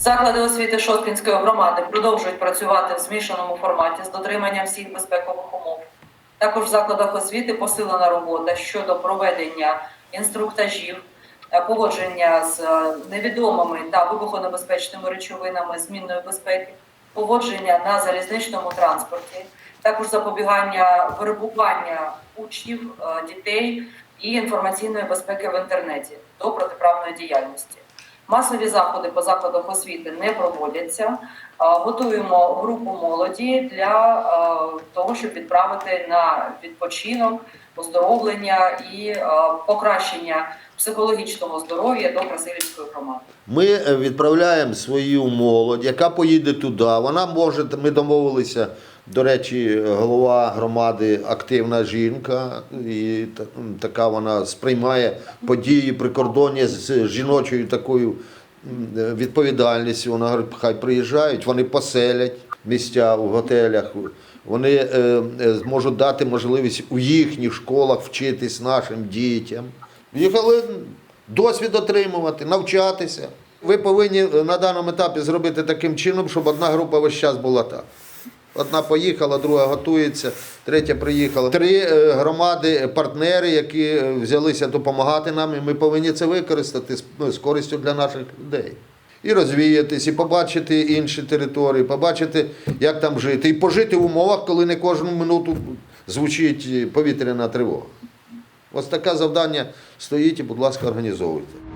Заклади освіти Шосткінської громади продовжують працювати в змішаному форматі з дотриманням всіх безпекових умов. Також в закладах освіти посилена робота щодо проведення інструктажів, поводження з е, невідомими та вибухонебезпечними речовинами змінної безпеки, поводження на залізничному транспорті, також запобігання вербування учнів, е, дітей і інформаційної безпеки в інтернеті до протиправної діяльності. Масові заходи по закладах освіти не проводяться. Готуємо групу молоді для е, того, щоб відправити на відпочинок, оздоровлення і е, покращення психологічного здоров'я до Красилівської громади. Ми е, відправляємо свою молодь, яка поїде туди. Вона може, ми домовилися, до речі, голова громади активна жінка, і та- така вона сприймає події прикордоння з жіночою такою е, відповідальністю. Вона говорить, хай приїжджають, вони поселять місця в готелях. Вони е, е, зможуть дати можливість у їхніх школах вчитись нашим дітям. Їхали досвід отримувати, навчатися. Ви повинні на даному етапі зробити таким чином, щоб одна група весь час була так. Одна поїхала, друга готується, третя приїхала. Три е, громади, партнери, які е, взялися допомагати нам, і ми повинні це використати з, ну, з користю для наших людей. І розвіятись, і побачити інші території, побачити, як там жити, і пожити в умовах, коли не кожну минуту звучить повітряна тривога. Ось таке завдання стоїть і, будь ласка, організовуйте.